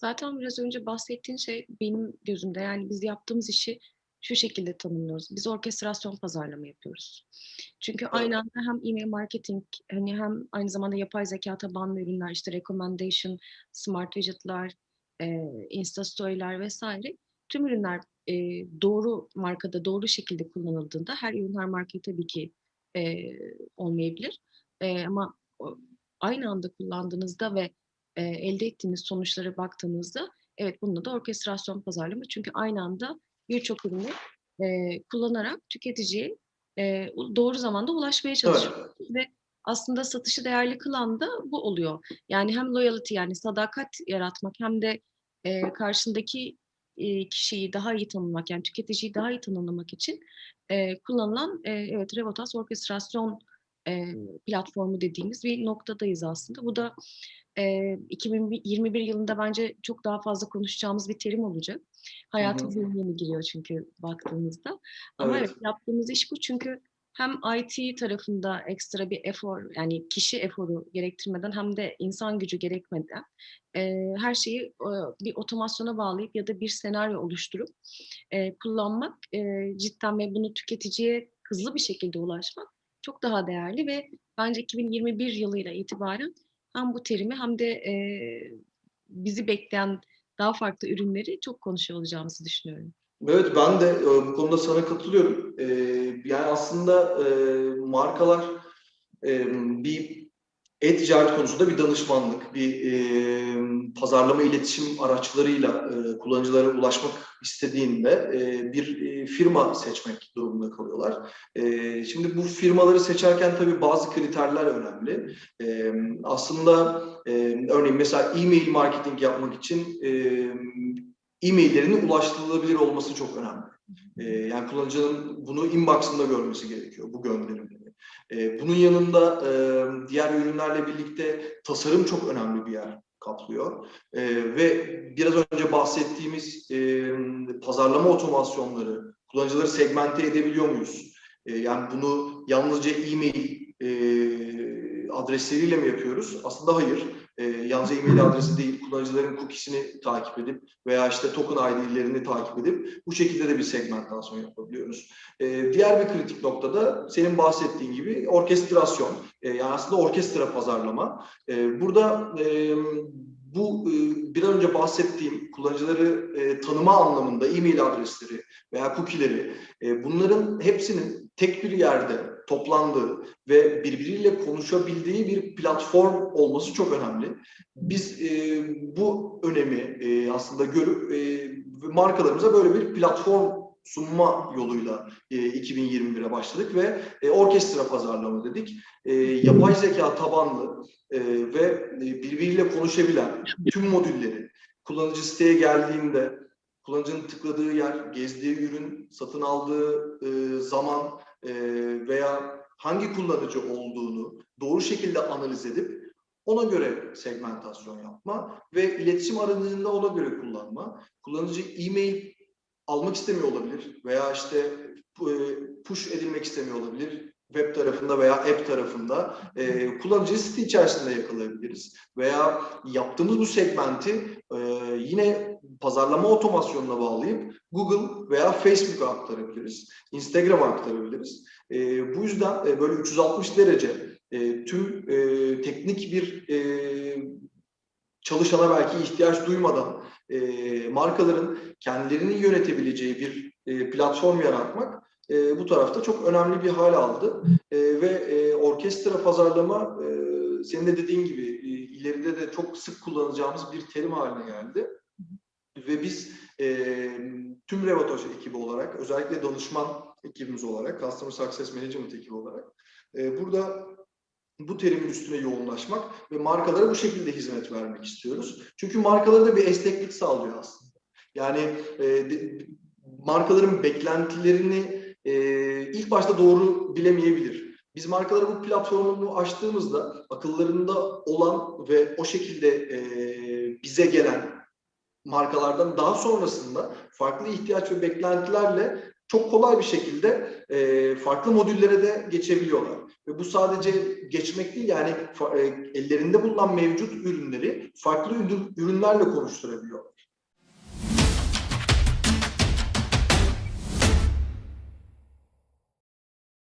Zaten biraz önce bahsettiğin şey benim gözümde yani biz yaptığımız işi şu şekilde tanımlıyoruz. Biz orkestrasyon pazarlama yapıyoruz. Çünkü aynı anda hem e-mail marketing hani hem aynı zamanda yapay zeka tabanlı ürünler işte recommendation, smart widget'lar, e, Insta story'ler vesaire tüm ürünler e, doğru markada doğru şekilde kullanıldığında her ürün her markayı tabii ki e, olmayabilir. E, ama aynı anda kullandığınızda ve e, elde ettiğiniz sonuçlara baktığınızda evet bununla da orkestrasyon pazarlama. Çünkü aynı anda birçok ürünü e, kullanarak tüketiciye e, doğru zamanda ulaşmaya çalışıyoruz. Evet. Ve aslında satışı değerli kılan da bu oluyor. Yani hem loyalty yani sadakat yaratmak hem de e, karşındaki e, kişiyi daha iyi tanımlamak yani tüketiciyi daha iyi tanımlamak için e, kullanılan e, evet Revotas orkestrasyon e, platformu dediğimiz bir noktadayız aslında. Bu da e, 2021 yılında bence çok daha fazla konuşacağımız bir terim olacak. Hayatımıza yeni yeni giriyor çünkü baktığımızda. Ama Evet. evet. yaptığımız iş bu çünkü hem IT tarafında ekstra bir efor yani kişi eforu gerektirmeden hem de insan gücü gerekmeden e, her şeyi e, bir otomasyona bağlayıp ya da bir senaryo oluşturup e, kullanmak e, cidden ve bunu tüketiciye hızlı bir şekilde ulaşmak çok daha değerli ve bence 2021 yılıyla itibaren hem bu terimi hem de e, bizi bekleyen daha farklı ürünleri çok konuşuyor olacağımızı düşünüyorum. Evet ben de bu konuda sana katılıyorum. E, yani aslında e, markalar e, bir e-ticaret konusunda bir danışmanlık, bir e, pazarlama iletişim araçlarıyla e, kullanıcılara ulaşmak istediğinde e, bir e, firma seçmek durumunda kalıyorlar. E, şimdi bu firmaları seçerken tabii bazı kriterler önemli. E, aslında e, örneğin mesela e-mail marketing yapmak için e, e-maillerinin ulaştırılabilir olması çok önemli. Ee, yani kullanıcının bunu inbox'ında görmesi gerekiyor bu gönderimleri. Ee, bunun yanında e, diğer ürünlerle birlikte tasarım çok önemli bir yer kaplıyor. Ee, ve biraz önce bahsettiğimiz e, pazarlama otomasyonları, kullanıcıları segmente edebiliyor muyuz? Ee, yani bunu yalnızca e-mail e, adresleriyle mi yapıyoruz? Aslında hayır. E, yalnızca e-mail adresi değil, kullanıcıların cookiesini takip edip veya işte token ID'lerini takip edip bu şekilde de bir segmentasyon yapabiliyoruz. E, diğer bir kritik noktada senin bahsettiğin gibi orkestrasyon. E, yani aslında orkestra pazarlama. E, burada e, bu bir önce bahsettiğim kullanıcıları e, tanıma anlamında e-mail adresleri veya cookie'leri e, bunların hepsinin tek bir yerde toplandığı ve birbiriyle konuşabildiği bir platform olması çok önemli. Biz e, bu önemi e, aslında görüp e, markalarımıza böyle bir platform sunma yoluyla e, 2021'e başladık ve e, orkestra pazarlama dedik. E, yapay zeka tabanlı e, ve e, birbiriyle konuşabilen tüm modülleri kullanıcı siteye geldiğinde kullanıcının tıkladığı yer, gezdiği ürün, satın aldığı e, zaman e, veya hangi kullanıcı olduğunu doğru şekilde analiz edip ona göre segmentasyon yapma ve iletişim aracında ona göre kullanma. Kullanıcı e-mail almak istemiyor olabilir veya işte e, push edilmek istemiyor olabilir web tarafında veya app tarafında e, kullanıcıyı site içerisinde yakalayabiliriz. Veya yaptığımız bu segmenti e, yine pazarlama otomasyonuna bağlayıp Google veya Facebook'a aktarabiliriz. Instagram'a aktarabiliriz. E, bu yüzden e, böyle 360 derece e, tüm e, teknik bir e, çalışana belki ihtiyaç duymadan e, markaların kendilerini yönetebileceği bir e, platform yaratmak e, bu tarafta çok önemli bir hal aldı. E, ve e, orkestra pazarlama e, senin de dediğin gibi e, ileride de çok sık kullanacağımız bir terim haline geldi. Ve biz e, tüm Revotoş ekibi olarak, özellikle danışman ekibimiz olarak, Customer Success Management ekibi olarak e, burada bu terimin üstüne yoğunlaşmak ve markalara bu şekilde hizmet vermek istiyoruz. Çünkü markalara da bir esneklik sağlıyor aslında. Yani e, de, markaların beklentilerini e, ilk başta doğru bilemeyebilir. Biz markalara bu platformunu açtığımızda akıllarında olan ve o şekilde e, bize gelen markalardan daha sonrasında farklı ihtiyaç ve beklentilerle çok kolay bir şekilde e, farklı modüllere de geçebiliyorlar. Ve bu sadece geçmek değil yani e, ellerinde bulunan mevcut ürünleri farklı ürün- ürünlerle konuşturabiliyor.